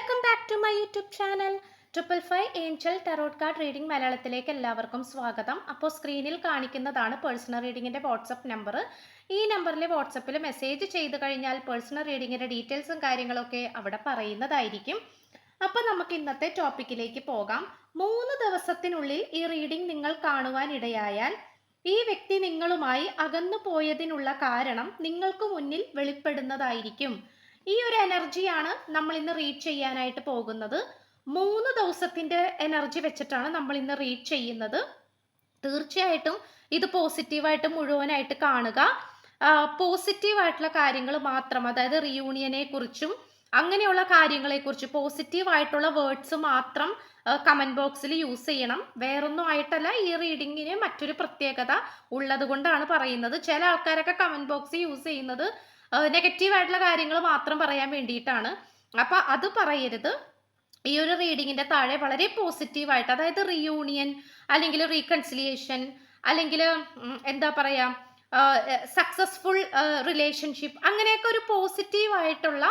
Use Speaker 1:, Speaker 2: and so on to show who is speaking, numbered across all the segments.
Speaker 1: Welcome back to my YouTube channel triple five angel tarot card reading മലയാളത്തിലേക്ക് എല്ലാവർക്കും സ്വാഗതം. അപ്പോൾ സ്ക്രീനിൽ കാണിക്കുന്നതാണ് പേഴ്സണൽ റീഡിങ്ങിന്റെ വാട്സപ്പ് നമ്പർ ഈ നമ്പറിൽ വാട്സപ്പിൽ മെസ്സേജ് ചെയ്ത് കഴിഞ്ഞാൽ പേഴ്സണൽ റീഡിങ്ങിന്റെ ഡീറ്റെയിൽസും കാര്യങ്ങളൊക്കെ അവിടെ പറയുന്നതായിരിക്കും. അപ്പോൾ നമുക്ക് ഇന്നത്തെ ടോപ്പിക്കിലേക്ക് പോകാം. മൂന്ന് ദിവസത്തിനുള്ളിൽ ഈ റീഡിംഗ് നിങ്ങൾ കാണുവാനിടയായാൽ ഈ വ്യക്തി നിങ്ങളുമായി അകന്നു പോയതിനുള്ള കാരണം നിങ്ങൾക്ക് മുന്നിൽ വെളിപ്പെടുന്നതായിരിക്കും. ഈ ഒരു എനർജിയാണ് നമ്മൾ ഇന്ന് റീഡ് ചെയ്യാനായിട്ട് പോകുന്നത്. മൂന്ന് ദിവസത്തിന്റെ എനർജി വെച്ചിട്ടാണ് നമ്മൾ ഇന്ന് റീഡ് ചെയ്യുന്നത്. തീർച്ചയായിട്ടും ഇത് പോസിറ്റീവായിട്ട് മുഴുവനായിട്ട് കാണുക. പോസിറ്റീവായിട്ടുള്ള കാര്യങ്ങൾ മാത്രം അതായത് റിയൂണിയനെ കുറിച്ചും അങ്ങനെയുള്ള കാര്യങ്ങളെ കുറിച്ച് പോസിറ്റീവ് ആയിട്ടുള്ള വേർഡ്സ് മാത്രം കമന്റ് ബോക്സിൽ യൂസ് ചെയ്യണം. വേറൊന്നും ആയിട്ടല്ല ഈ റീഡിങ്ങിന് മറ്റൊരു പ്രത്യേകത ഉള്ളത് കൊണ്ടാണ് പറയുന്നത്. ചില ആൾക്കാരൊക്കെ കമന്റ് ബോക്സ് യൂസ് ചെയ്യുന്നത് നെഗറ്റീവ് ആയിട്ടുള്ള കാര്യങ്ങൾ മാത്രം പറയാൻ വേണ്ടിയിട്ടാണ്. അപ്പൊ അത് പറയരുത്. ഈ ഒരു റീഡിങ്ങിന്റെ താഴെ വളരെ പോസിറ്റീവായിട്ട് അതായത് റീയൂണിയൻ അല്ലെങ്കിൽ റീകൺസിലിയേഷൻ അല്ലെങ്കിൽ എന്താ പറയാ സക്സസ്ഫുൾ റിലേഷൻഷിപ്പ് അങ്ങനെയൊക്കെ ഒരു പോസിറ്റീവ് ആയിട്ടുള്ള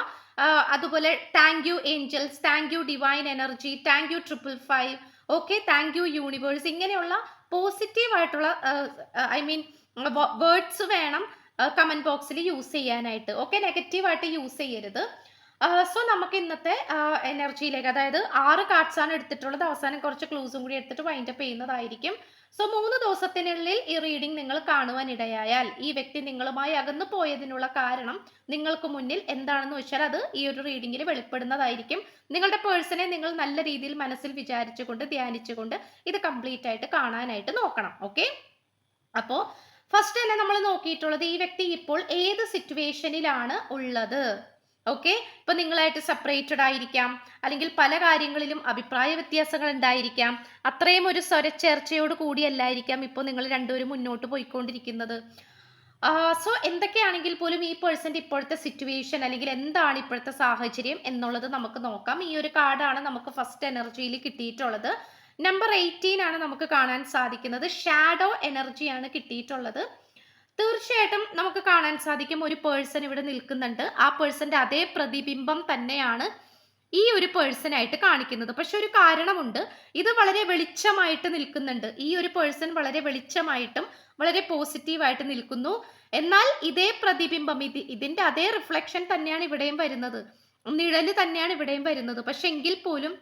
Speaker 1: അതുപോലെ thank you angels thank you divine energy thank you triple five okay thank you universe ഇങ്ങനെയുള്ള പോസിറ്റീവ് ആയിട്ടുള്ള ഐ മീൻ വേർഡ്സ് വേണം കമന്റ് ബോക്സിൽ യൂസ് ചെയ്യാനായിട്ട്. ഓക്കെ നെഗറ്റീവായിട്ട് യൂസ് ചെയ്യരുത്. സോ നമുക്ക് ഇന്നത്തെ എനർജിയിലേക്ക് അതായത് ആറ് കാർഡ്സ് ആണ് എടുത്തിട്ടുള്ളത്. അവസാനം കുറച്ച് ക്ലൂസും കൂടി എടുത്തിട്ട് വൈൻഡ് അപ്പ് ചെയ്യുന്നതായിരിക്കും. സോ മൂന്ന് ദിവസത്തിനുള്ളിൽ ഈ റീഡിംഗ് നിങ്ങൾ കാണുവാനിടയായാൽ ഈ വ്യക്തി നിങ്ങളുമായി അകന്നു പോയതിനുള്ള കാരണം നിങ്ങൾക്ക് മുന്നിൽ എന്താണെന്ന് വെച്ചാൽ അത് ഈ ഒരു റീഡിങ്ങിൽ വെളിപ്പെടുന്നതായിരിക്കും. നിങ്ങളുടെ പേഴ്സണെ നിങ്ങൾ നല്ല രീതിയിൽ മനസ്സിൽ വിചാരിച്ചുകൊണ്ട് ധ്യാനിച്ചുകൊണ്ട് ഇത് കംപ്ലീറ്റ് ആയിട്ട് കാണാനായിട്ട് നോക്കണം. ഓക്കെ അപ്പോൾ ഫസ്റ്റ് തന്നെ നമ്മൾ നോക്കിയിട്ടുള്ളത് ഈ വ്യക്തി ഇപ്പോൾ ഏത് സിറ്റുവേഷനിലാണ് ഉള്ളത്? ഓക്കെ ഇപ്പൊ നിങ്ങളായിട്ട് സെപ്പറേറ്റഡ് ആയിരിക്കാം. അല്ലെങ്കിൽ പല കാര്യങ്ങളിലും അഭിപ്രായ വ്യത്യാസങ്ങൾ ഉണ്ടായിരിക്കാം. അത്രയും ഒരു സ്വരച്ചേർച്ചയോട് കൂടിയല്ലായിരിക്കാം ഇപ്പോൾ നിങ്ങൾ രണ്ടുപേരും മുന്നോട്ട് പോയിക്കൊണ്ടിരിക്കുന്നത്. സോ എന്തൊക്കെയാണെങ്കിൽ പോലും ഈ പേഴ്സന്റെ ഇപ്പോഴത്തെ സിറ്റുവേഷൻ അല്ലെങ്കിൽ എന്താണ് ഇപ്പോഴത്തെ സാഹചര്യം എന്നുള്ളത് നമുക്ക് നോക്കാം. ഈ ഒരു കാർഡാണ് നമുക്ക് ഫസ്റ്റ് എനർജിയിൽ കിട്ടിയിട്ടുള്ളത്. നമ്പർ എയ്റ്റീൻ ആണ് നമുക്ക് കാണാൻ സാധിക്കുന്നത്. ഷാഡോ എനർജിയാണ് കിട്ടിയിട്ടുള്ളത്. തീർച്ചയായിട്ടും നമുക്ക് കാണാൻ സാധിക്കും ഒരു പേഴ്സൺ ഇവിടെ നിൽക്കുന്നുണ്ട്. ആ പേഴ്സന്റെ അതേ പ്രതിബിംബം തന്നെയാണ് ഈ ഒരു പേഴ്സണായിട്ട് കാണിക്കുന്നത്. പക്ഷെ ഒരു കാരണമുണ്ട്. ഇത് വളരെ വെളിച്ചമായിട്ട് നിൽക്കുന്നുണ്ട്. ഈ ഒരു പേഴ്സൺ വളരെ വെളിച്ചമായിട്ടും വളരെ പോസിറ്റീവായിട്ട് നിൽക്കുന്നു. എന്നാൽ ഇതേ പ്രതിബിംബം ഇത് ഇതിന്റെ അതേ റിഫ്ലക്ഷൻ തന്നെയാണ് ഇവിടെയും വരുന്നത്. നിഴൽ തന്നെയാണ് ഇവിടെയും വരുന്നത്. പക്ഷെ എങ്കിൽ പോലും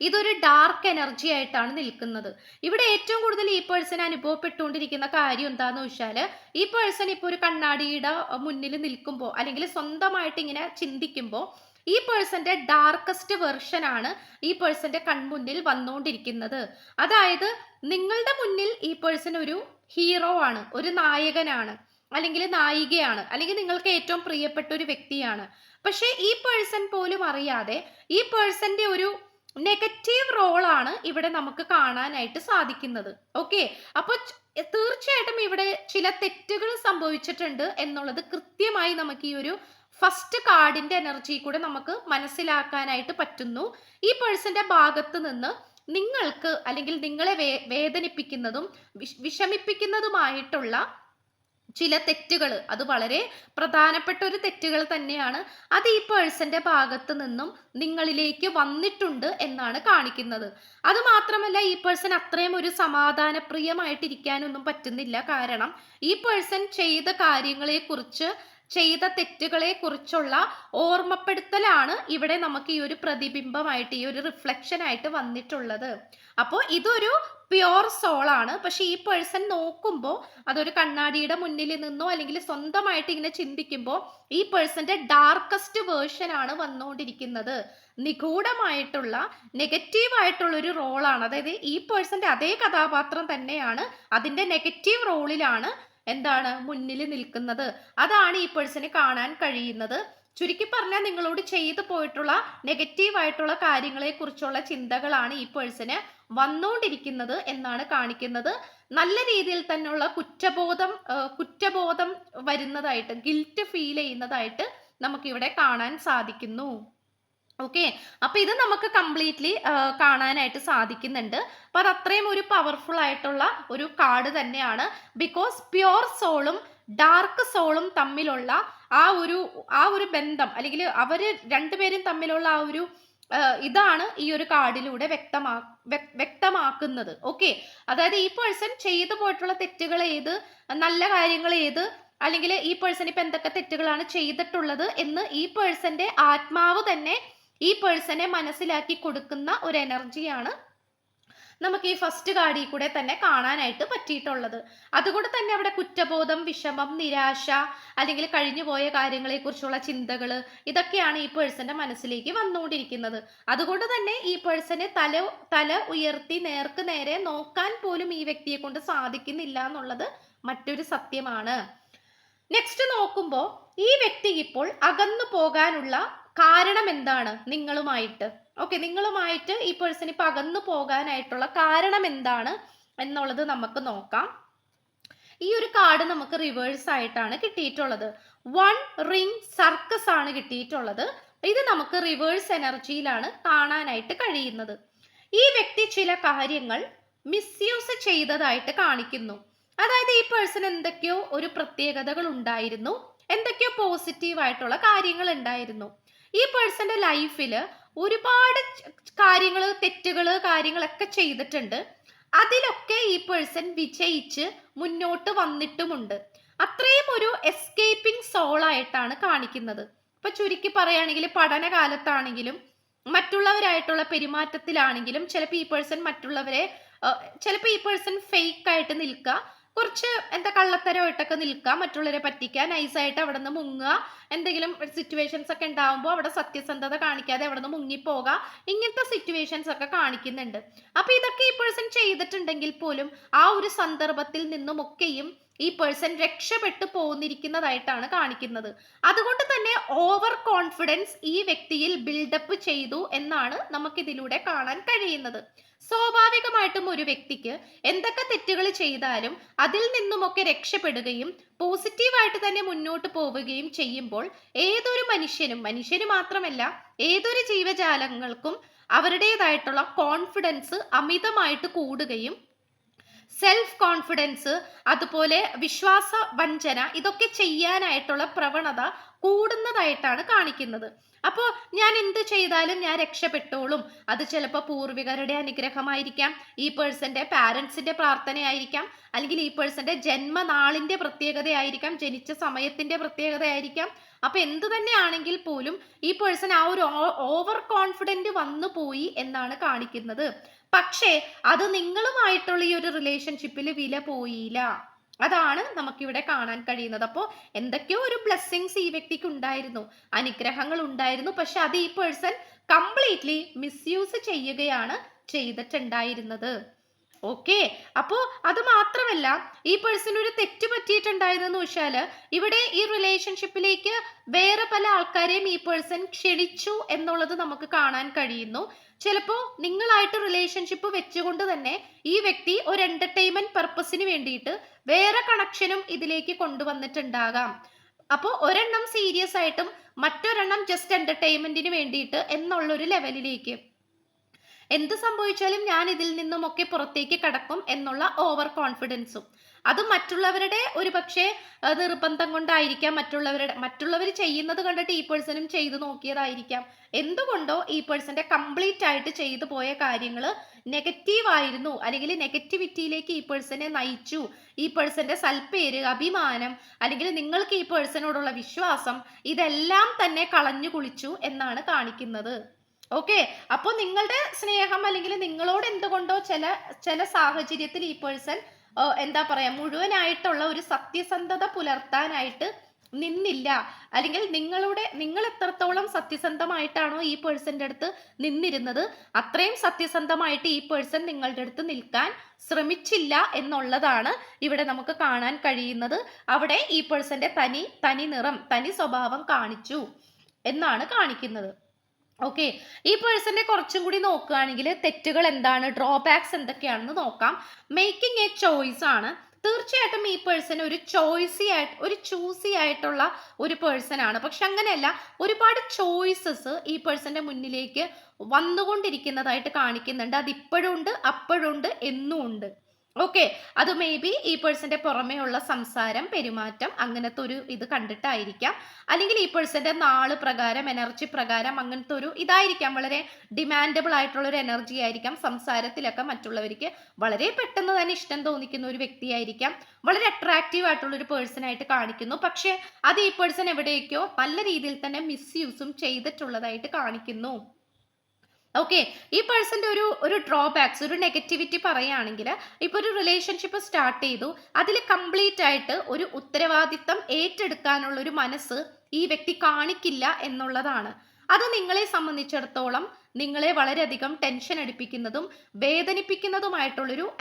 Speaker 1: ഇതൊരു ഡാർക്ക് എനർജി ആയിട്ടാണ് നിൽക്കുന്നത്. ഇവിടെ ഏറ്റവും കൂടുതൽ ഈ പേഴ്സൺ അനുഭവപ്പെട്ടുകൊണ്ടിരിക്കുന്ന കാര്യം എന്താന്ന് വെച്ചാൽ ഈ പേഴ്സൺ ഇപ്പോൾ ഒരു കണ്ണാടിയുടെ മുന്നിൽ നിൽക്കുമ്പോൾ അല്ലെങ്കിൽ സ്വന്തമായിട്ട് ഇങ്ങനെ ചിന്തിക്കുമ്പോൾ ഈ പേഴ്സന്റെ ഡാർക്കസ്റ്റ് വെർഷൻ ആണ് ഈ പേഴ്സന്റെ കൺമുന്നിൽ വന്നുകൊണ്ടിരിക്കുന്നത്. അതായത് നിങ്ങളുടെ മുന്നിൽ ഈ പേഴ്സൺ ഒരു ഹീറോ ആണ് ഒരു നായകനാണ് അല്ലെങ്കിൽ നായികയാണ് അല്ലെങ്കിൽ നിങ്ങൾക്ക് ഏറ്റവും പ്രിയപ്പെട്ട ഒരു വ്യക്തിയാണ്. പക്ഷേ ഈ പേഴ്സൺ പോലും അറിയാതെ ഈ പേഴ്സന്റെ ഒരു നെഗറ്റീവ് റോളാണ് ഇവിടെ നമുക്ക് കാണാനായിട്ട് സാധിക്കുന്നത്. ഓക്കെ? അപ്പൊ തീർച്ചയായിട്ടും ഇവിടെ ചില തെറ്റുകൾ സംഭവിച്ചിട്ടുണ്ട് എന്നുള്ളത് കൃത്യമായി നമുക്ക് ഈ ഒരു ഫസ്റ്റ് കാർഡിന്റെ എനർജി കൂടെ നമുക്ക് മനസ്സിലാക്കാനായിട്ട് പറ്റുന്നു. ഈ പേഴ്സന്റെ ഭാഗത്ത് നിന്ന് നിങ്ങൾക്ക് അല്ലെങ്കിൽ നിങ്ങളെ വേദനിപ്പിക്കുന്നതും വിഷമിപ്പിക്കുന്നതുമായിട്ടുള്ള ചില തെറ്റുകൾ. അത് വളരെ പ്രധാനപ്പെട്ട ഒരു തെറ്റുകൾ തന്നെയാണ്. അത് ഈ പേഴ്സന്റെ ഭാഗത്ത് നിന്നും നിങ്ങളിലേക്ക് വന്നിട്ടുണ്ട് എന്നാണ് കാണിക്കുന്നത്. അത് മാത്രമല്ല ഈ പേഴ്സൺ അത്രയും ഒരു സമാധാനപ്രിയമായിട്ടിരിക്കാനൊന്നും പറ്റുന്നില്ല. കാരണം ഈ പേഴ്സൺ ചെയ്ത കാര്യങ്ങളെ കുറിച്ച് ചെയ്ത തെറ്റുകളെ കുറിച്ചുള്ള ഓർമ്മപ്പെടുത്തലാണ് ഇവിടെ നമുക്ക് ഈ ഒരു പ്രതിബിംബമായിട്ട് ഈ ഒരു റിഫ്ലക്ഷൻ ആയിട്ട് വന്നിട്ടുള്ളത്. അപ്പോൾ ഇതൊരു പ്യുവർ ആണ്. പക്ഷെ ഈ പേഴ്സൺ നോക്കുമ്പോൾ അതൊരു കണ്ണാടിയുടെ മുന്നിൽ നിന്നോ അല്ലെങ്കിൽ സ്വന്തമായിട്ട് ഇങ്ങനെ ചിന്തിക്കുമ്പോൾ ഈ പേഴ്സന്റെ ഡാർക്കസ്റ്റ് വേർഷൻ ആണ് വന്നുകൊണ്ടിരിക്കുന്നത്. നിഗൂഢമായിട്ടുള്ള നെഗറ്റീവ് ആയിട്ടുള്ള ഒരു റോളാണ് അതായത് ഈ പേഴ്സന്റെ അതേ കഥാപാത്രം തന്നെയാണ്. അതിന്റെ നെഗറ്റീവ് റോളിലാണ് എന്താണ് മുന്നിൽ നിൽക്കുന്നത്? അതാണ് ഈ പേഴ്സണെ കാണാൻ കഴിയുന്നത്. ചുരുക്കി പറഞ്ഞാൽ നിങ്ങളോട് ചെയ്തു പോയിട്ടുള്ള നെഗറ്റീവായിട്ടുള്ള കാര്യങ്ങളെ കുറിച്ചുള്ള ചിന്തകളാണ് ഈ പേഴ്സന് വന്നുകൊണ്ടിരിക്കുന്നത് എന്നാണ് കാണിക്കുന്നത്. നല്ല രീതിയിൽ തന്നെയുള്ള കുറ്റബോധം കുറ്റബോധം വരുന്നതായിട്ട് ഗിൽറ്റ് ഫീൽ ചെയ്യുന്നതായിട്ട് നമുക്കിവിടെ കാണാൻ സാധിക്കുന്നു. ഓക്കെ അപ്പൊ ഇത് നമുക്ക് കംപ്ലീറ്റ്ലി കാണാനായിട്ട് സാധിക്കുന്നുണ്ട്. അപ്പൊ അത് അത്രയും ഒരു പവർഫുൾ ആയിട്ടുള്ള ഒരു കാർഡ് തന്നെയാണ്. ബിക്കോസ് പ്യോർ സോളും ഡാർക്ക് സോളും തമ്മിലുള്ള ആ ഒരു ആ ഒരു ബന്ധം അല്ലെങ്കിൽ അവർ രണ്ടുപേരും തമ്മിലുള്ള ആ ഒരു ഇതാണ് ഈ ഒരു കാർഡിലൂടെ വ്യക്തമാ വ്യക്തമാക്കുന്നത്. ഓക്കെ അതായത് ഈ പേഴ്സൺ ചെയ്തു പോയിട്ടുള്ള തെറ്റുകൾ ഏത് നല്ല കാര്യങ്ങൾ ഏത് അല്ലെങ്കിൽ ഈ പേഴ്സൺ ഇപ്പൊ എന്തൊക്കെ തെറ്റുകളാണ് ചെയ്തിട്ടുള്ളത് എന്ന് ഈ പേഴ്സന്റെ ആത്മാവ് തന്നെ ഈ പേഴ്സണെ മനസ്സിലാക്കി കൊടുക്കുന്ന ഒരു എനർജിയാണ് നമുക്ക് ഈ ഫസ്റ്റ് കാർഡിൽ കൂടെ തന്നെ കാണാനായിട്ട് പറ്റിയിട്ടുള്ളത്. അതുകൊണ്ട് തന്നെ അവിടെ കുറ്റബോധം വിഷമം നിരാശ അല്ലെങ്കിൽ കഴിഞ്ഞുപോയ കാര്യങ്ങളെക്കുറിച്ചുള്ള ചിന്തകൾ ഇതൊക്കെയാണ് ഈ പേഴ്സന്റെ മനസ്സിലേക്ക് വന്നുകൊണ്ടിരിക്കുന്നത്. അതുകൊണ്ട് തന്നെ ഈ പേഴ്സനെ തല തല ഉയർത്തി നേർക്ക് നേരെ നോക്കാൻ പോലും ഈ വ്യക്തിയെ കൊണ്ട് സാധിക്കുന്നില്ല എന്നുള്ളത് മറ്റൊരു സത്യമാണ്. നെക്സ്റ്റ് നോക്കുമ്പോൾ ഈ വ്യക്തി ഇപ്പോൾ അകന്നു പോകാനുള്ള കാരണം എന്താണ് നിങ്ങളുമായിട്ട്? ഓക്കെ നിങ്ങളുമായിട്ട് ഈ പേഴ്സൺ ഇപ്പൊ പോകാനായിട്ടുള്ള കാരണം എന്താണ് എന്നുള്ളത് നമുക്ക് നോക്കാം. ഈ ഒരു കാർഡ് നമുക്ക് റിവേഴ്സ് ആയിട്ടാണ് കിട്ടിയിട്ടുള്ളത്. വൺ റിംഗ് സർക്കസ് ആണ് കിട്ടിയിട്ടുള്ളത്. ഇത് നമുക്ക് റിവേഴ്സ് എനർജിയിലാണ് കാണാനായിട്ട് കഴിയുന്നത്. ഈ വ്യക്തി ചില കാര്യങ്ങൾ മിസ്യൂസ് ചെയ്തതായിട്ട് കാണിക്കുന്നു. അതായത് ഈ പേഴ്സൺ എന്തൊക്കെയോ ഒരു പ്രത്യേകതകൾ ഉണ്ടായിരുന്നു. എന്തൊക്കെയോ പോസിറ്റീവ് ആയിട്ടുള്ള കാര്യങ്ങൾ ഉണ്ടായിരുന്നു. ഈ പേഴ്സന്റെ ലൈഫിൽ ഒരുപാട് കാര്യങ്ങൾ തെറ്റുകൾ കാര്യങ്ങളൊക്കെ ചെയ്തിട്ടുണ്ട്. അതിലൊക്കെ ഈ പേഴ്സൺ വിജയിച്ച് മുന്നോട്ട് വന്നിട്ടുമുണ്ട്. അത്രയും ഒരു എസ്കേപ്പിംഗ് സോൾ ആയിട്ടാണ് കാണിക്കുന്നത്. ഇപ്പൊ ചുരുക്കി പറയുകയാണെങ്കിൽ പഠനകാലത്താണെങ്കിലും മറ്റുള്ളവരായിട്ടുള്ള പെരുമാറ്റത്തിലാണെങ്കിലും ചിലപ്പോൾ ഈ പേഴ്സൺ മറ്റുള്ളവരെ ചിലപ്പോൾ ഈ പേഴ്സൺ ഫേക്ക് ആയിട്ട് നിൽക്കുക. കുറച്ച് എന്താ കള്ളത്തരമായിട്ടൊക്കെ നിൽക്കുക മറ്റുള്ളവരെ പറ്റിക്കാൻ നൈസായിട്ട് അവിടെ നിന്ന് മുങ്ങുക എന്തെങ്കിലും സിറ്റുവേഷൻസ് ഒക്കെ ഉണ്ടാവുമ്പോൾ അവിടെ സത്യസന്ധത കാണിക്കാതെ അവിടെ നിന്ന് മുങ്ങിപ്പോകുക ഇങ്ങനത്തെ സിറ്റുവേഷൻസ് ഒക്കെ കാണിക്കുന്നുണ്ട്. അപ്പൊ ഇതൊക്കെ ഈ പേഴ്സൺ ചെയ്തിട്ടുണ്ടെങ്കിൽ പോലും ആ ഒരു സന്ദർഭത്തിൽ നിന്നുമൊക്കെയും ഈ പേഴ്സൺ രക്ഷപ്പെട്ടു പോന്നിരിക്കുന്നതായിട്ടാണ് കാണിക്കുന്നത്. അതുകൊണ്ട് തന്നെ ഓവർ കോൺഫിഡൻസ് ഈ വ്യക്തിയിൽ ബിൽഡപ്പ് ചെയ്തു എന്നാണ് നമുക്കിതിലൂടെ കാണാൻ കഴിയുന്നത്. സ്വാഭാവികമായിട്ടും ഒരു വ്യക്തിക്ക് എന്തൊക്കെ തെറ്റുകൾ ചെയ്താലും അതിൽ നിന്നുമൊക്കെ രക്ഷപ്പെടുകയും പോസിറ്റീവായിട്ട് തന്നെ മുന്നോട്ട് പോവുകയും ചെയ്യുമ്പോൾ ഏതൊരു മനുഷ്യനും മനുഷ്യന് മാത്രമല്ല ഏതൊരു ജീവജാലങ്ങൾക്കും അവരുടേതായിട്ടുള്ള കോൺഫിഡൻസ് അമിതമായിട്ട് കൂടുകയും സെൽഫ് കോൺഫിഡൻസ് അതുപോലെ വിശ്വാസ വഞ്ചന ഇതൊക്കെ ചെയ്യാനായിട്ടുള്ള പ്രവണത കൂടുന്നതായിട്ടാണ് കാണിക്കുന്നത്. അപ്പോൾ ഞാൻ എന്ത് ചെയ്താലും ഞാൻ രക്ഷപ്പെട്ടോളും. അത് ചിലപ്പോൾ പൂർവികരുടെ അനുഗ്രഹമായിരിക്കാം ഈ പേഴ്സന്റെ പാരൻസിന്റെ പ്രാർത്ഥനയായിരിക്കാം അല്ലെങ്കിൽ ഈ പേഴ്സന്റെ ജന്മനാളിന്റെ പ്രത്യേകതയായിരിക്കാം ജനിച്ച സമയത്തിന്റെ പ്രത്യേകതയായിരിക്കാം. അപ്പൊ എന്ത് തന്നെയാണെങ്കിൽ പോലും ഈ പേഴ്സൺ ആ ഒരു ഓവർ കോൺഫിഡന്റ് വന്നു പോയി എന്നാണ് കാണിക്കുന്നത്. പക്ഷേ അത് നിങ്ങളുമായിട്ടുള്ള ഈ ഒരു റിലേഷൻഷിപ്പിൽ വില പോയില്ല. അതാണ് നമുക്കിവിടെ കാണാൻ കഴിയുന്നത്. അപ്പോൾ എന്തൊക്കെയോ ഒരു ബ്ലെസ്സിങ്സ് ഈ വ്യക്തിക്ക് ഉണ്ടായിരുന്നു. അനുഗ്രഹങ്ങൾ ഉണ്ടായിരുന്നു. പക്ഷെ അത് ഈ പേഴ്സൺ കംപ്ലീറ്റ്ലി മിസ്യൂസ് ചെയ്യുകയാണ് ചെയ്തിട്ടുണ്ടായിരുന്നത്. ഓക്കെ അപ്പോൾ അത് മാത്രമല്ല ഈ പേഴ്സൺ ഒരു തെറ്റ് പറ്റിയിട്ടുണ്ടായിരുന്നെന്ന് വെച്ചാൽ ഇവിടെ ഈ റിലേഷൻഷിപ്പിലേക്ക് വേറെ പല ആൾക്കാരെയും ഈ പേഴ്സൺ ക്ഷണിച്ചു എന്നുള്ളത് നമുക്ക് കാണാൻ കഴിയുന്നു. ചിലപ്പോൾ നിങ്ങളായിട്ട് റിലേഷൻഷിപ്പ് വെച്ചുകൊണ്ട് തന്നെ ഈ വ്യക്തി ഒരു എന്റർടൈൻമെന്റ് പർപ്പസിന് വേണ്ടിയിട്ട് വേറെ കണക്ഷനും ഇതിലേക്ക് കൊണ്ടുവന്നിട്ടുണ്ടാകാം. അപ്പോൾ ഒരെണ്ണം സീരിയസ് ആയിട്ടും മറ്റൊരെണ്ണം ജസ്റ്റ് എന്റർടൈൻമെന്റിന് വേണ്ടിയിട്ട് എന്നുള്ള ഒരു ലെവലിലേക്ക് എന്ത് സംഭവിച്ചാലും ഞാൻ ഇതിൽ നിന്നുമൊക്കെ പുറത്തേക്ക് കടക്കും എന്നുള്ള ഓവർ കോൺഫിഡൻസും അത് മറ്റുള്ളവരുടെ ഒരു പക്ഷേ നിർബന്ധം കൊണ്ടായിരിക്കാം മറ്റുള്ളവരുടെ മറ്റുള്ളവർ ചെയ്യുന്നത് കണ്ടിട്ട് ഈ പേഴ്സണും ചെയ്ത് നോക്കിയതായിരിക്കാം. എന്തുകൊണ്ടോ ഈ പേഴ്സന്റെ കംപ്ലീറ്റ് ആയിട്ട് ചെയ്തു പോയ കാര്യങ്ങൾ നെഗറ്റീവ് ആയിരുന്നു. അല്ലെങ്കിൽ നെഗറ്റിവിറ്റിയിലേക്ക് ഈ പേഴ്സണെ നയിച്ചു. ഈ പേഴ്സന്റെ സൽപ്പേര് അഭിമാനം അല്ലെങ്കിൽ നിങ്ങൾക്ക് ഈ പേഴ്സണോടുള്ള വിശ്വാസം ഇതെല്ലാം തന്നെ കളഞ്ഞു കുളിച്ചു എന്നാണ് കാണിക്കുന്നത്. ഓക്കെ അപ്പോൾ നിങ്ങളുടെ സ്നേഹം അല്ലെങ്കിൽ നിങ്ങളോട് എന്തുകൊണ്ടോ ചില ചില സാഹചര്യത്തിൽ ഈ പേഴ്സൺ എന്താ പറയാ മുഴുവനായിട്ടുള്ള ഒരു സത്യസന്ധത പുലർത്താനായിട്ട് നിന്നില്ല. അല്ലെങ്കിൽ നിങ്ങളുടെ നിങ്ങൾ എത്രത്തോളം സത്യസന്ധമായിട്ടാണോ ഈ പേഴ്സന്റെ അടുത്ത് നിന്നിരുന്നത് അത്രയും സത്യസന്ധമായിട്ട് ഈ പേഴ്സൺ നിങ്ങളുടെ അടുത്ത് നിൽക്കാൻ ശ്രമിച്ചില്ല എന്നുള്ളതാണ് ഇവിടെ നമുക്ക് കാണാൻ കഴിയുന്നത്. അവിടെ ഈ പേഴ്സന്റെ തനി തനി നിറം തനി സ്വഭാവം കാണിച്ചു എന്നാണ് കാണിക്കുന്നത്. ഓക്കെ ഈ പേഴ്സന്റെ കുറച്ചും കൂടി നോക്കുകയാണെങ്കിൽ തെറ്റുകൾ എന്താണ്? ഡ്രോബാക്സ് എന്തൊക്കെയാണെന്ന് നോക്കാം. മേക്കിംഗ് എ ചോയ്സ് ആണ്. തീർച്ചയായിട്ടും ഈ പേഴ്സൺ ഒരു ചോയ്സി ആയിട്ട് ഒരു ചൂസി ആയിട്ടുള്ള ഒരു പേഴ്സൺ ആണ്. പക്ഷെ അങ്ങനെയല്ല ഒരുപാട് ചോയ്സസ് ഈ പേഴ്സന്റെ മുന്നിലേക്ക് വന്നുകൊണ്ടിരിക്കുന്നതായിട്ട് കാണിക്കുന്നുണ്ട്. അത് ഇപ്പോഴും ഉണ്ട് അപ്പോഴുണ്ട് എന്നും ഉണ്ട്. ഓക്കെ അത് മേ ബി ഈ പേഴ്സന്റെ പുറമേ ഉള്ള സംസാരം പെരുമാറ്റം അങ്ങനത്തെ ഒരു ഇത് കണ്ടിട്ടായിരിക്കാം. അല്ലെങ്കിൽ ഈ പേഴ്സന്റെ നാൾ പ്രകാരം എനർജി പ്രകാരം അങ്ങനത്തെ ഒരു ഇതായിരിക്കാം. വളരെ ഡിമാൻഡബിൾ ആയിട്ടുള്ള ഒരു എനർജി ആയിരിക്കാം. സംസാരത്തിലൊക്കെ മറ്റുള്ളവർക്ക് വളരെ പെട്ടെന്ന് തന്നെ ഇഷ്ടം തോന്നിക്കുന്ന ഒരു വ്യക്തിയായിരിക്കാം. വളരെ അട്രാക്റ്റീവ് ആയിട്ടുള്ള ഒരു പേഴ്സൺ ആയിട്ട് കാണിക്കുന്നു. പക്ഷെ അത് ഈ പേഴ്സൺ എവിടേക്കോ നല്ല രീതിയിൽ തന്നെ മിസ്യൂസും ചെയ്തിട്ടുള്ളതായിട്ട് കാണിക്കുന്നു. ഓക്കെ ഈ പേഴ്സന്റെ ഒരു ഒരു ഡ്രോബാക്സ് ഒരു നെഗറ്റിവിറ്റി പറയുകയാണെങ്കിൽ ഇപ്പോൾ ഒരു റിലേഷൻഷിപ്പ് സ്റ്റാർട്ട് ചെയ്തു. അതിൽ കംപ്ലീറ്റ് ആയിട്ട് ഒരു ഉത്തരവാദിത്തം ഏറ്റെടുക്കാനുള്ള ഒരു മനസ്സ് ഈ വ്യക്തി കാണിക്കില്ല എന്നുള്ളതാണ്. അത് നിങ്ങളെ സംബന്ധിച്ചിടത്തോളം നിങ്ങളെ വളരെയധികം ടെൻഷൻ അടിപ്പിക്കുന്നതും വേദനിപ്പിക്കുന്നതുമായിട്ടുള്ളൊരു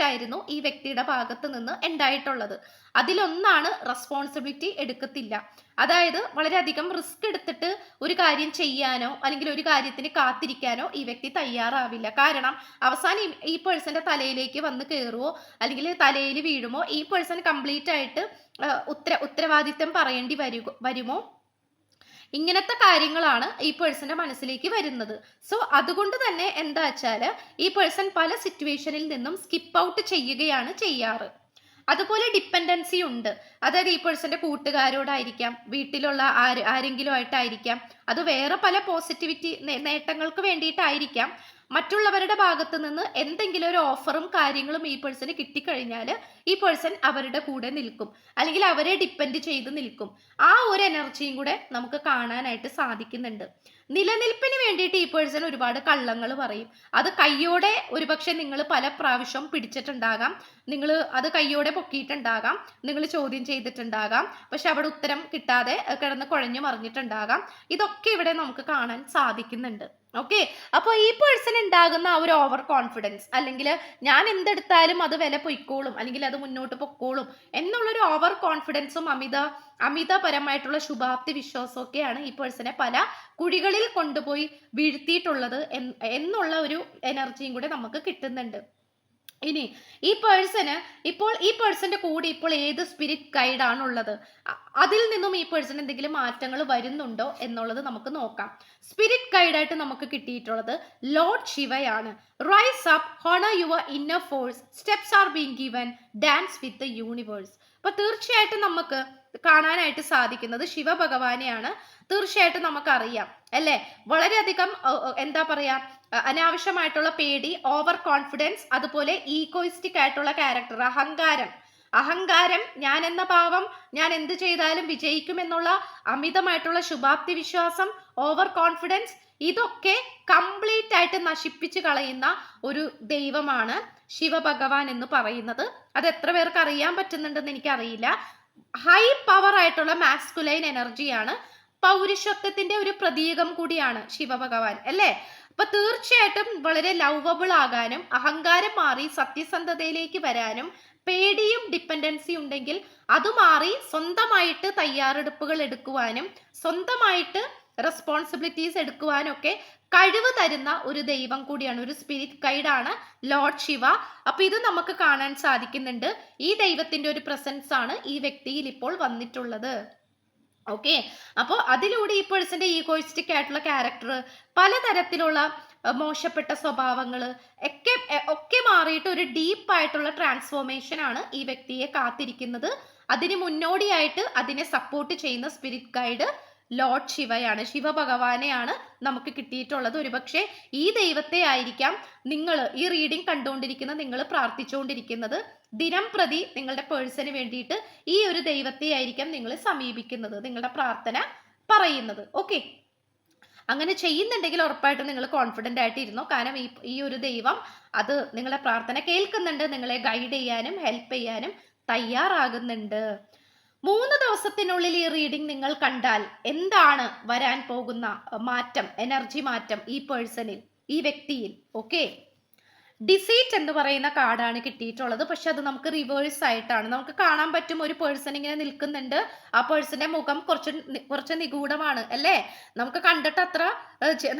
Speaker 1: ആയിരുന്നു ഈ വ്യക്തിയുടെ ഭാഗത്ത് നിന്ന് ഉണ്ടായിട്ടുള്ളത്. അതിലൊന്നാണ് റെസ്പോൺസിബിലിറ്റി എടുക്കത്തില്ല. അതായത് വളരെയധികം റിസ്ക് എടുത്തിട്ട് ഒരു കാര്യം ചെയ്യാനോ അല്ലെങ്കിൽ ഒരു കാര്യത്തിന് കാത്തിരിക്കാനോ ഈ വ്യക്തി തയ്യാറാവില്ല. കാരണം അവസാനം ഈ- പേഴ്സന്റെ തലയിലേക്ക് വന്ന് കയറുമോ അല്ലെങ്കിൽ തലയിൽ വീഴുമോ ഈ പേഴ്സൺ കംപ്ലീറ്റ് ആയിട്ട് ഉത്തര ഉത്തരവാദിത്തം പറയേണ്ടി വരുമോ? ഇങ്ങനത്തെ കാര്യങ്ങളാണ് ഈ പേഴ്സന്റെ മനസ്സിലേക്ക് വരുന്നത്. സോ അതുകൊണ്ട് തന്നെ എന്താ വെച്ചാൽ ഈ പേഴ്സൺ പല സിറ്റുവേഷനിൽ നിന്നും സ്കിപ്പ് ഔട്ട് ചെയ്യുകയാണ് ചെയ്യാറ്. അതുപോലെ ഡിപ്പെൻഡൻസി ഉണ്ട്. അതായത് ഈ പേഴ്സന്റെ കൂട്ടുകാരോടായിരിക്കാം വീട്ടിലുള്ള ആര് ആരെങ്കിലും ആയിട്ടായിരിക്കാം അത് വേറെ പല പോസിറ്റിവിറ്റി നേട്ടങ്ങൾക്ക് വേണ്ടിയിട്ടായിരിക്കാം. മറ്റുള്ളവരുടെ ഭാഗത്ത് നിന്ന് എന്തെങ്കിലും ഒരു ഓഫറും കാര്യങ്ങളും ഈ പേഴ്സന് കിട്ടിക്കഴിഞ്ഞാൽ ഈ പേഴ്സൺ അവരുടെ കൂടെ നിൽക്കും. അല്ലെങ്കിൽ അവരെ ഡിപ്പെൻഡ് ചെയ്ത് നിൽക്കും. ആ ഒരു എനർജിയും കൂടെ നമുക്ക് കാണാനായിട്ട് സാധിക്കുന്നുണ്ട്. നിലനിൽപ്പിന് വേണ്ടിയിട്ട് ഈ പേഴ്സൺ ഒരുപാട് കള്ളങ്ങൾ പറയും. അത് കയ്യോടെ ഒരുപക്ഷെ നിങ്ങൾ പല പ്രാവശ്യം പിടിച്ചിട്ടുണ്ടാകാം. നിങ്ങൾ അത് കയ്യോടെ പൊക്കിയിട്ടുണ്ടാകാം. നിങ്ങൾ ചോദ്യം ചെയ്തിട്ടുണ്ടാകാം. പക്ഷെ അവിടെ ഉത്തരം കിട്ടാതെ കിടന്ന് കുഴഞ്ഞു മറിഞ്ഞിട്ടുണ്ടാകാം. ഇതൊക്കെ ഇവിടെ നമുക്ക് കാണാൻ സാധിക്കുന്നുണ്ട്. ഓക്കെ അപ്പോൾ ഈ പേഴ്സൺ ഉണ്ടാകുന്ന ആ ഒരു ഓവർ കോൺഫിഡൻസ് അല്ലെങ്കിൽ ഞാൻ എന്തെടുത്താലും അത് വില പൊയ്ക്കോളും അല്ലെങ്കിൽ അത് മുന്നോട്ട് പൊക്കോളും എന്നുള്ളൊരു ഓവർ കോൺഫിഡൻസും അമിത അമിതപരമായിട്ടുള്ള ശുഭാപ്തി വിശ്വാസമൊക്കെയാണ് ഈ പേഴ്സണെ പല കുഴികളിൽ കൊണ്ടുപോയി വീഴ്ത്തിയിട്ടുള്ളത് എന്നുള്ള ഒരു എനർജിയും കൂടെ നമുക്ക് കിട്ടുന്നുണ്ട്. ഇനി ഈ പേഴ്സന് ഇപ്പോൾ ഈ പേഴ്സന്റെ കൂടെ ഇപ്പോൾ ഏത് സ്പിരിറ്റ് ഗൈഡാണ് ഉള്ളത് അതിൽ നിന്നും ഈ പേഴ്സൺ എന്തെങ്കിലും മാറ്റങ്ങൾ വരുന്നുണ്ടോ എന്നുള്ളത് നമുക്ക് നോക്കാം. സ്പിരിറ്റ് ഗൈഡായിട്ട് നമുക്ക് കിട്ടിയിട്ടുള്ളത് lord ശിവയാണ്. Rise up honour your inner force steps are being given dance with the universe അപ്പൊ തീർച്ചയായിട്ടും നമുക്ക് കാണാനായിട്ട് സാധിക്കുന്നത് ശിവഭഗവാനെയാണ്. തീർച്ചയായിട്ടും നമുക്കറിയാം അല്ലേ? വളരെയധികം എന്താ പറയാ അനാവശ്യമായിട്ടുള്ള പേടി ഓവർ കോൺഫിഡൻസ് അതുപോലെ ഈഗോയിസ്റ്റിക് ആയിട്ടുള്ള ക്യാരക്ടർ അഹങ്കാരം. അഹങ്കാരം ഞാൻ എന്ന ഭാവം ഞാൻ എന്ത് ചെയ്താലും വിജയിക്കുമെന്നുള്ള അമിതമായിട്ടുള്ള ശുഭാപ്തി വിശ്വാസം ഓവർ കോൺഫിഡൻസ് ഇതൊക്കെ കംപ്ലീറ്റ് ആയിട്ട് നശിപ്പിച്ച് കളയുന്ന ഒരു ദൈവമാണ് ശിവഭഗവാൻ എന്ന് പറയുന്നത്. അത് എത്ര പേർക്ക് അറിയാൻ പറ്റുന്നുണ്ടെന്ന് എനിക്കറിയില്ല. ഹൈ പവർ ആയിട്ടുള്ള മാസ്കുലൈൻ എനർജിയാണ് പൗരുഷത്വത്തിന്റെ ഒരു പ്രതീകം കൂടിയാണ് ശിവഭഗവാൻ അല്ലേ? അപ്പൊ തീർച്ചയായിട്ടും വളരെ ലവബിൾ ആകാനും അഹങ്കാരം മാറി സത്യസന്ധതയിലേക്ക് വരാനും പേടിയും ഡിപ്പെൻഡൻസി ഉണ്ടെങ്കിൽ അത് മാറി സ്വന്തമായിട്ട് തയ്യാറെടുപ്പുകൾ എടുക്കുവാനും സ്വന്തമായിട്ട് റെസ്പോൺസിബിലിറ്റീസ് എടുക്കുവാനും ഒക്കെ കഴിവ് തരുന്ന ഒരു ദൈവം കൂടിയാണ് ഒരു സ്പിരിറ്റ് ഗൈഡാണ് ലോർഡ് ശിവ. അപ്പൊ ഇത് നമുക്ക് കാണാൻ സാധിക്കുന്നുണ്ട്. ഈ ദൈവത്തിന്റെ ഒരു പ്രസൻസ് ആണ് ഈ വ്യക്തിയിൽ ഇപ്പോൾ വന്നിട്ടുള്ളത്. ഓക്കെ അപ്പോൾ അതിലൂടെ ഈ പേഴ്സന്റെ ഈഗോയിസ്റ്റിക് ആയിട്ടുള്ള ക്യാരക്ടർ പലതരത്തിലുള്ള മോശപ്പെട്ട സ്വഭാവങ്ങൾ ഒക്കെ ഒക്കെ മാറിയിട്ട് ഒരു ഡീപ്പ് ആയിട്ടുള്ള ട്രാൻസ്ഫോർമേഷൻ ആണ് ഈ വ്യക്തിയെ കാത്തിരിക്കുന്നത്. അതിന് മുന്നോടിയായിട്ട് അതിനെ സപ്പോർട്ട് ചെയ്യുന്ന സ്പിരിറ്റ് ഗൈഡ് ലോർഡ് ശിവയാണ്. ശിവഭഗവാനെയാണ് നമുക്ക് കിട്ടിയിട്ടുള്ളത്. ഒരുപക്ഷെ ഈ ദൈവത്തെ ആയിരിക്കാം നിങ്ങൾ ഈ റീഡിംഗ് കണ്ടുകൊണ്ടിരിക്കുന്ന നിങ്ങൾ പ്രാർത്ഥിച്ചുകൊണ്ടിരിക്കുന്നത്. ദിനം പ്രതി നിങ്ങളുടെ പേഴ്സന് വേണ്ടിയിട്ട് ഈ ഒരു ദൈവത്തെ ആയിരിക്കാം നിങ്ങൾ സമീപിക്കുന്നത് നിങ്ങളുടെ പ്രാർത്ഥന പറയുന്നത്. ഓക്കെ അങ്ങനെ ചെയ്യുന്നുണ്ടെങ്കിൽ ഉറപ്പായിട്ടും നിങ്ങൾ കോൺഫിഡന്റ് ആയിട്ടിരുന്നു? കാരണം ഈ ഈ ഒരു ദൈവം അത് നിങ്ങളെ പ്രാർത്ഥന കേൾക്കുന്നുണ്ട് നിങ്ങളെ ഗൈഡ് ചെയ്യാനും ഹെൽപ്പ് ചെയ്യാനും തയ്യാറാകുന്നുണ്ട്. മൂന്ന് ദിവസത്തിനുള്ളിൽ ഈ റീഡിംഗ് നിങ്ങൾ കണ്ടാൽ എന്താണ് വരാൻ പോകുന്ന മാറ്റം എനർജി മാറ്റം ഈ പേഴ്സണിൽ ഈ വ്യക്തിയിൽ? ഓക്കെ ഡിസീറ്റ് എന്ന് പറയുന്ന കാർഡാണ് കിട്ടിയിട്ടുള്ളത്. പക്ഷെ അത് നമുക്ക് റിവേഴ്സ് ആയിട്ടാണ്. നമുക്ക് കാണാൻ പറ്റും ഒരു പേഴ്സൺ ഇങ്ങനെ നിൽക്കുന്നുണ്ട്. ആ പേഴ്സന്റെ മുഖം കുറച്ച് കുറച്ച് നിഗൂഢമാണ് അല്ലേ? നമുക്ക് കണ്ടിട്ട് അത്ര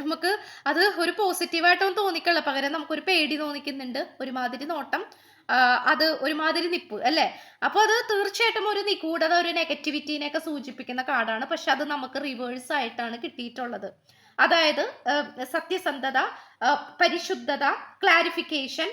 Speaker 1: നമുക്ക് അത് ഒരു പോസിറ്റീവായിട്ടൊന്നും തോന്നിക്കല്ല. പകരം നമുക്കൊരു പേടി തോന്നിക്കുന്നുണ്ട്. ഒരുമാതിരി നോട്ടം അത് ഒരുമാതിരി നിപ്പ് അല്ലേ? അപ്പോൾ അത് തീർച്ചയായിട്ടും ഒരു നിഗൂഢത ഒരു നെഗറ്റിവിറ്റീനെയൊക്കെ സൂചിപ്പിക്കുന്ന കാർഡാണ് പക്ഷെ അത് നമുക്ക് റിവേഴ്സ് ആയിട്ടാണ് കിട്ടിയിട്ടുള്ളത്. അതായത് സത്യസന്ധത പരിശുദ്ധത ക്ലാരിഫിക്കേഷൻ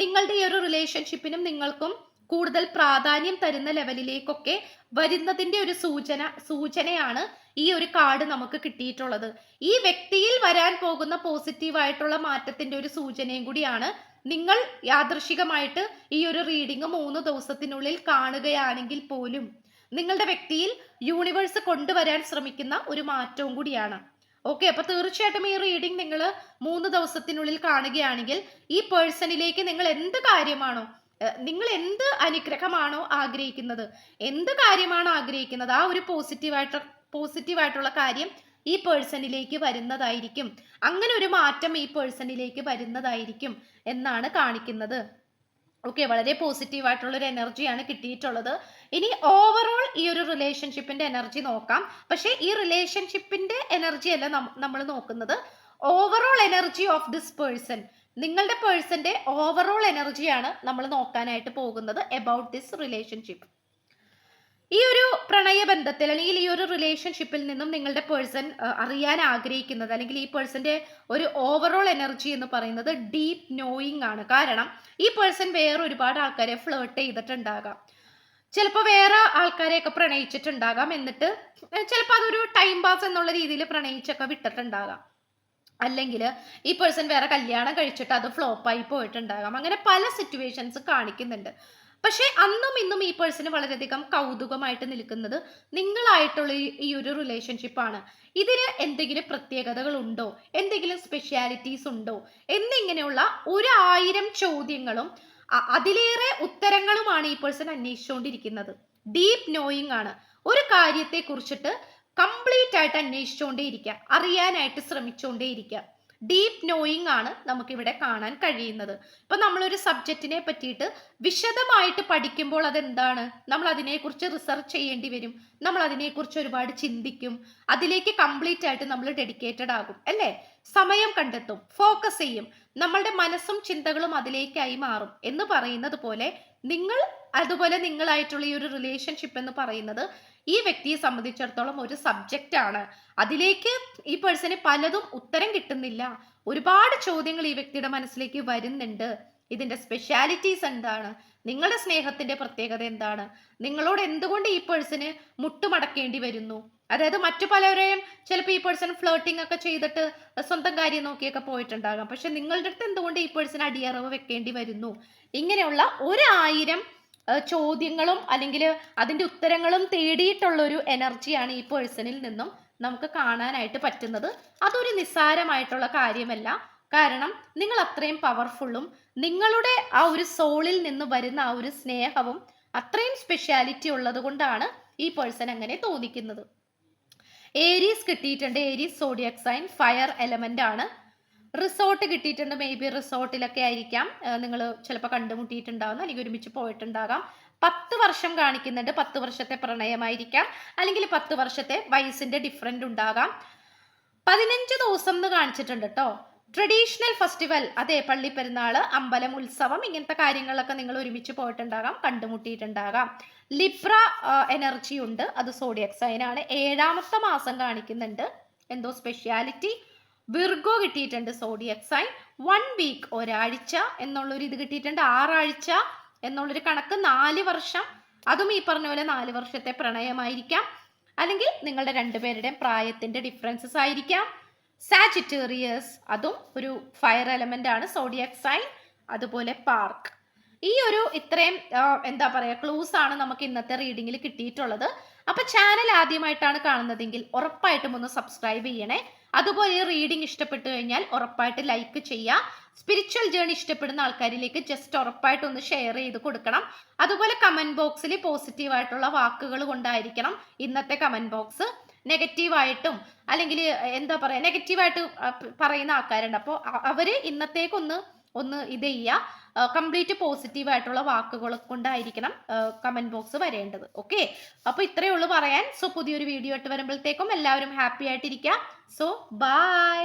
Speaker 1: നിങ്ങളുടെ ഈ ഒരു റിലേഷൻഷിപ്പിനും നിങ്ങൾക്കും കൂടുതൽ പ്രാധാന്യം തരുന്ന ലെവലിലേക്കൊക്കെ വരുന്നതിന്റെ ഒരു സൂചന സൂചനയാണ് ഈ ഒരു കാർഡ് നമുക്ക് കിട്ടിയിട്ടുള്ളത്. ഈ വ്യക്തിയിൽ വരാൻ പോകുന്ന പോസിറ്റീവായിട്ടുള്ള മാറ്റത്തിന്റെ ഒരു സൂചനയും കൂടിയാണ് നിങ്ങൾ യാദൃശികമായിട്ട് ഈ ഒരു റീഡിംഗ് മൂന്ന് ദിവസത്തിനുള്ളിൽ കാണുകയാണെങ്കിൽ പോലും നിങ്ങളുടെ വ്യക്തിയിൽ യൂണിവേഴ്സ് കൊണ്ടുവരാൻ ശ്രമിക്കുന്ന ഒരു മാറ്റവും കൂടിയാണ്. ഓക്കെ അപ്പൊ തീർച്ചയായിട്ടും ഈ റീഡിംഗ് നിങ്ങൾ മൂന്ന് ദിവസത്തിനുള്ളിൽ കാണുകയാണെങ്കിൽ ഈ പേഴ്സണിലേക്ക് നിങ്ങൾ എന്ത് കാര്യമാണോ നിങ്ങൾ എന്ത് അനുഗ്രഹമാണോ ആഗ്രഹിക്കുന്നത് എന്ത് കാര്യമാണോ ആഗ്രഹിക്കുന്നത് ആ ഒരു പോസിറ്റീവായിട്ട് പോസിറ്റീവായിട്ടുള്ള കാര്യം ഈ പേഴ്സണിലേക്ക് വരുന്നതായിരിക്കും. അങ്ങനെ ഒരു മാറ്റം ഈ പേഴ്സണിലേക്ക് വരുന്നതായിരിക്കും എന്നാണ് കാണിക്കുന്നത്. ഓക്കെ വളരെ പോസിറ്റീവ് ആയിട്ടുള്ള ഒരു എനർജിയാണ് കിട്ടിയിട്ടുള്ളത്. ഇനി ഓവറോൾ ഈ ഒരു റിലേഷൻഷിപ്പിന്റെ എനർജി നോക്കാം. പക്ഷേ ഈ റിലേഷൻഷിപ്പിന്റെ എനർജി അല്ല നമ്മൾ നോക്കുന്നത്. Overall energy of this person നിങ്ങളുടെ പേഴ്സന്റെ ഓവറോൾ എനർജിയാണ് നമ്മൾ നോക്കാനായിട്ട് പോകുന്നത് എബൌട്ട് ദിസ് റിലേഷൻഷിപ്പ് ഈ ഒരു പ്രണയബന്ധത്തിൽ അല്ലെങ്കിൽ ഈ ഒരു റിലേഷൻഷിപ്പിൽ നിന്നും നിങ്ങളുടെ പേഴ്സൺ അറിയാൻ ആഗ്രഹിക്കുന്നത് അല്ലെങ്കിൽ ഈ പേഴ്സന്റെ ഒരു ഓവറോൾ എനർജി എന്ന് പറയുന്നത് ഡീപ്പ് നോയിങ് ആണ്. കാരണം ഈ പേഴ്സൺ വേറെ ഒരുപാട് ആൾക്കാരെ ഫ്ലേർട്ട് ചെയ്തിട്ടുണ്ടാകാം. ചിലപ്പോൾ വേറെ ആൾക്കാരെയൊക്കെ പ്രണയിച്ചിട്ടുണ്ടാകാം. എന്നിട്ട് ചിലപ്പോൾ അതൊരു ടൈം പാസ് എന്നുള്ള രീതിയിൽ പ്രണയിച്ചൊക്കെ വിട്ടിട്ടുണ്ടാകാം. അല്ലെങ്കിൽ ഈ പേഴ്സൺ വേറെ കല്യാണം കഴിച്ചിട്ട് അത് ഫ്ലോപ്പായി പോയിട്ടുണ്ടാകാം. അങ്ങനെ പല സിറ്റുവേഷൻസ് കാണിക്കുന്നുണ്ട്. പക്ഷേ അന്നും ഇന്നും ഈ പേഴ്സണ് വളരെയധികം കൗതുകമായിട്ട് നിൽക്കുന്നത് നിങ്ങളായിട്ടുള്ള ഈ- ഒരു റിലേഷൻഷിപ്പാണ് ഇതിന് എന്തെങ്കിലും പ്രത്യേകതകൾ ഉണ്ടോ? എന്തെങ്കിലും സ്പെഷ്യാലിറ്റീസ് ഉണ്ടോ? എന്നിങ്ങനെയുള്ള ഒരു ആയിരം ചോദ്യങ്ങളും അതിലേറെ ഉത്തരങ്ങളുമാണ് ഈ പേഴ്സൺ അന്വേഷിച്ചുകൊണ്ടിരിക്കുന്നത്. ഡീപ് നോയിങ് ആണ്. ഒരു കാര്യത്തെ കുറിച്ചിട്ട് കംപ്ലീറ്റ് ആയിട്ട് അന്വേഷിച്ചുകൊണ്ടേയിരിക്കുക. അറിയാനായിട്ട് ശ്രമിച്ചുകൊണ്ടേയിരിക്കുക. ഡീപ്പ് നോയിങ് ആണ് നമുക്കിവിടെ കാണാൻ കഴിയുന്നത്. ഇപ്പൊ നമ്മളൊരു സബ്ജക്റ്റിനെ പറ്റിയിട്ട് വിശദമായിട്ട് പഠിക്കുമ്പോൾ അതെന്താണ്? നമ്മൾ അതിനെക്കുറിച്ച് റിസർച്ച് ചെയ്യേണ്ടി വരും. നമ്മൾ അതിനെക്കുറിച്ച് ഒരുപാട് ചിന്തിക്കും. അതിലേക്ക് കംപ്ലീറ്റ് ആയിട്ട് നമ്മൾ ഡെഡിക്കേറ്റഡ് ആകും അല്ലേ? സമയം കണ്ടെത്തും ഫോക്കസ് ചെയ്യും. നമ്മളുടെ മനസ്സും ചിന്തകളും അതിലേക്കായി മാറും എന്ന് പറയുന്നത് പോലെ നിങ്ങൾ അതുപോലെ നിങ്ങളായിട്ടുള്ള ഈ ഒരു റിലേഷൻഷിപ്പ് എന്ന് പറയുന്നത് ഈ വ്യക്തിയെ സംബന്ധിച്ചിടത്തോളം ഒരു സബ്ജക്റ്റ് ആണ്. അതിലേക്ക് ഈ പേഴ്സന് പലതും ഉത്തരം കിട്ടുന്നില്ല. ഒരുപാട് ചോദ്യങ്ങൾ ഈ വ്യക്തിയുടെ മനസ്സിലേക്ക് വരുന്നുണ്ട്. ഇതിന്റെ സ്പെഷ്യാലിറ്റീസ് എന്താണ്? നിങ്ങളുടെ സ്നേഹത്തിന്റെ പ്രത്യേകത എന്താണ്? നിങ്ങളോട് എന്തുകൊണ്ട് ഈ പേഴ്സന് മുട്ടുമടക്കേണ്ടി വരുന്നു? അതായത് മറ്റു പലരെയും ചിലപ്പോൾ ഈ പേഴ്സൺ ഫ്ലേട്ടിംഗ് ഒക്കെ ചെയ്തിട്ട് സ്വന്തം കാര്യം നോക്കിയൊക്കെ പോയിട്ടുണ്ടാകാം. പക്ഷെ നിങ്ങളുടെ അടുത്ത് എന്തുകൊണ്ട് ഈ പേഴ്സൺ അടിയറവ് വെക്കേണ്ടി വരുന്നു? ഇങ്ങനെയുള്ള ഒരായിരം ചോദ്യങ്ങളും അല്ലെങ്കിൽ അതിന്റെ ഉത്തരങ്ങളും തേടിയിട്ടുള്ള ഒരു എനർജിയാണ് ഈ പേഴ്സണിൽ നിന്നും നമുക്ക് കാണാനായിട്ട് പറ്റുന്നത്. അതൊരു നിസ്സാരമായിട്ടുള്ള കാര്യമല്ല. കാരണം നിങ്ങൾ അത്രയും പവർഫുള്ളും നിങ്ങളുടെ ആ ഒരു സോളിൽ നിന്ന് വരുന്ന ആ ഒരു സ്നേഹവും അത്രയും സ്പെഷ്യാലിറ്റി ഉള്ളത് കൊണ്ടാണ് ഈ പേഴ്സൺ അങ്ങനെ തോന്നിക്കുന്നത്. ഏരീസ് കിട്ടിയിട്ടുണ്ട്. Aries zodiac sign fire element ആണ്. റിസോർട്ട് കിട്ടിയിട്ടുണ്ട്. മേ ബി റിസോർട്ടിലൊക്കെ ആയിരിക്കാം. നിങ്ങൾ ചിലപ്പോൾ കണ്ടുമുട്ടിയിട്ടുണ്ടാവുന്ന അല്ലെങ്കിൽ ഒരുമിച്ച് പോയിട്ടുണ്ടാകാം. പത്ത് വർഷം കാണിക്കുന്നുണ്ട്. പത്ത് വർഷത്തെ പ്രണയമായിരിക്കാം. അല്ലെങ്കിൽ പത്ത് വർഷത്തെ വയസ്സിന്റെ ഡിഫറന്റ് ഉണ്ടാകാം. പതിനഞ്ച് ദിവസം എന്ന് കാണിച്ചിട്ടുണ്ട് കേട്ടോ ട്രഡീഷണൽ ഫെസ്റ്റിവൽ അതെ പള്ളി പെരുന്നാൾ അമ്പലം ഉത്സവം ഇങ്ങനത്തെ കാര്യങ്ങളൊക്കെ നിങ്ങൾ ഒരുമിച്ച് പോയിട്ടുണ്ടാകാം കണ്ടുമുട്ടിയിട്ടുണ്ടാകാം. ലിബ്ര എനർജി ഉണ്ട്. അത് സോഡിയക് സൈനാണ് ഏഴാമത്തെ മാസം കാണിക്കുന്നുണ്ട്. എന്തോ സ്പെഷ്യാലിറ്റി വിർഗോ കിട്ടിയിട്ടുണ്ട് സോഡിയക് സൈൻ വൺ വീക്ക് ഒരാഴ്ച എന്നുള്ളൊരു ഇത് കിട്ടിയിട്ടുണ്ട്. ആറാഴ്ച എന്നുള്ളൊരു കണക്ക്. നാല് വർഷം. അതും ഈ പറഞ്ഞ പോലെ നാല് വർഷത്തെ പ്രണയമായിരിക്കാം. അല്ലെങ്കിൽ നിങ്ങളുടെ രണ്ടുപേരുടെയും പ്രായത്തിന്റെ ഡിഫറൻസസ് ആയിരിക്കാം. സാജിറ്റേറിയസ് അതും ഒരു ഫയർ എലമെന്റ് ആണ്. സോഡിയക് സൈൻ അതുപോലെ പാർക്ക് ഈ ഒരു ഇത്രയും എന്താ പറയുക ക്ലൂസ് ആണ് നമുക്ക് ഇന്നത്തെ റീഡിങ്ങിൽ കിട്ടിയിട്ടുള്ളത്. അപ്പൊ ചാനൽ ആദ്യമായിട്ടാണ് കാണുന്നതെങ്കിൽ ഉറപ്പായിട്ടും ഒന്ന് സബ്സ്ക്രൈബ് ചെയ്യണേ. അതുപോലെ റീഡിംഗ് ഇഷ്ടപ്പെട്ടു കഴിഞ്ഞാൽ ഉറപ്പായിട്ട് ലൈക്ക് ചെയ്യുക. സ്പിരിച്വൽ ജേണി ഇഷ്ടപ്പെടുന്ന ആൾക്കാരിലേക്ക് ജസ്റ്റ് ഉറപ്പായിട്ട് ഒന്ന് ഷെയർ ചെയ്ത് കൊടുക്കണം. അതുപോലെ കമന്റ് ബോക്സിൽ പോസിറ്റീവ് ആയിട്ടുള്ള വാക്കുകൾ കൊണ്ടായിരിക്കണം ഇന്നത്തെ കമന്റ് ബോക്സ് നെഗറ്റീവായിട്ടും അല്ലെങ്കിൽ എന്താ പറയുക നെഗറ്റീവായിട്ട് പറയുന്ന ആൾക്കാരുണ്ട്. അപ്പോൾ അവർ ഇന്നത്തേക്കൊന്ന് ഒന്ന് ഇത് ചെയ്യുക. കംപ്ലീറ്റ് പോസിറ്റീവ് ആയിട്ടുള്ള വാക്കുകൾ കൊണ്ടായിരിക്കണം കമന്റ് ബോക്സ് വരേണ്ടത്. ഓക്കെ അപ്പോൾ ഇത്രയേ ഉള്ളൂ പറയാൻ. സോ പുതിയൊരു വീഡിയോ ഇട്ട് വരുമ്പോഴത്തേക്കും എല്ലാവരും ഹാപ്പി ആയിട്ടിരിക്കുക സോ ബൈ